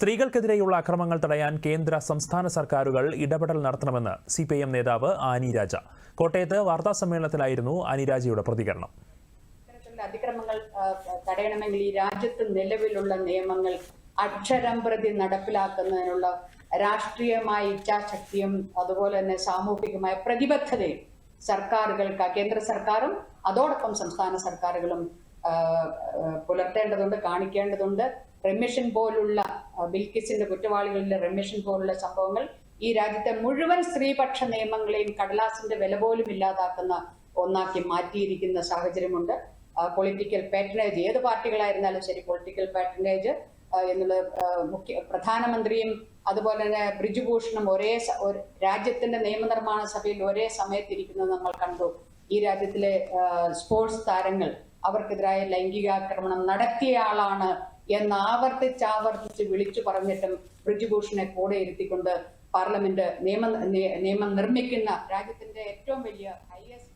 സ്ത്രീകൾക്കെതിരെയുള്ള അക്രമങ്ങൾ തടയാൻ കേന്ദ്ര സംസ്ഥാന സർക്കാരുകൾ ഇടപെടൽ നടത്തണമെന്ന് സി പി എം നേതാവ് ആനി രാജ. കോട്ടയത്ത് വാർത്താ സമ്മേളനത്തിലായിരുന്നു ആനി രാജയുടെ പ്രതികരണം. അതിക്രമങ്ങൾ തടയണമെങ്കിൽ ഈ രാജ്യത്ത് നിലവിലുള്ള നിയമങ്ങൾ അക്ഷരം പ്രതി നടപ്പിലാക്കുന്നതിനുള്ള രാഷ്ട്രീയമായ ഇച്ഛാശക്തിയും അതുപോലെ തന്നെ സാമൂഹികമായ പ്രതിബദ്ധതയും സർക്കാരുകൾക്ക് കേന്ദ്ര സർക്കാരും അതോടൊപ്പം സംസ്ഥാന സർക്കാരുകളും പുലർത്തേണ്ടതുണ്ട് കാണിക്കേണ്ടതുണ്ട്. റെമിഷൻ പോലുള്ള ബിൽക്കിസിന്റെ കുറ്റവാളികളിലെ റെമിഷൻ പോലുള്ള സംഭവങ്ങൾ ഈ രാജ്യത്തെ മുഴുവൻ സ്ത്രീപക്ഷ നിയമങ്ങളെയും കടലാസിന്റെ വില പോലും ഇല്ലാതാക്കുന്ന ഒന്നാക്കി മാറ്റിയിരിക്കുന്ന സാഹചര്യമുണ്ട്. പൊളിറ്റിക്കൽ പാറ്റേണേജ് ഏത് പാർട്ടികളായിരുന്നാലും ശരി പൊളിറ്റിക്കൽ പാറ്റേണേജ് എന്നുള്ള ആ, മുഖ്യ പ്രധാനമന്ത്രിയും അതുപോലെ തന്നെ ബ്രിജുഭൂഷണും ഒരേ രാജ്യത്തിന്റെ നിയമനിർമ്മാണ സഭയിൽ ഒരേ സമയത്ത് സമയത്തിരിക്കുന്നത് നമ്മൾ കണ്ടു. ഈ രാജ്യത്തിലെ സ്പോർട്സ് താരങ്ങൾ അവർക്കെതിരായ ലൈംഗികാക്രമണം നടത്തിയ ആളാണ് എന്ന് ആവർത്തിച്ചാവർത്തിച്ച് ആവർത്തിച്ച് വിളിച്ചു പറഞ്ഞിട്ടും ബ്രിജുഭൂഷണെ കൂടെ ഇരുത്തിക്കൊണ്ട് പാർലമെന്റ് നിയമ നിയമം നിർമ്മിക്കുന്ന രാജ്യത്തിന്റെ ഏറ്റവും വലിയ ഹയസ്റ്റ്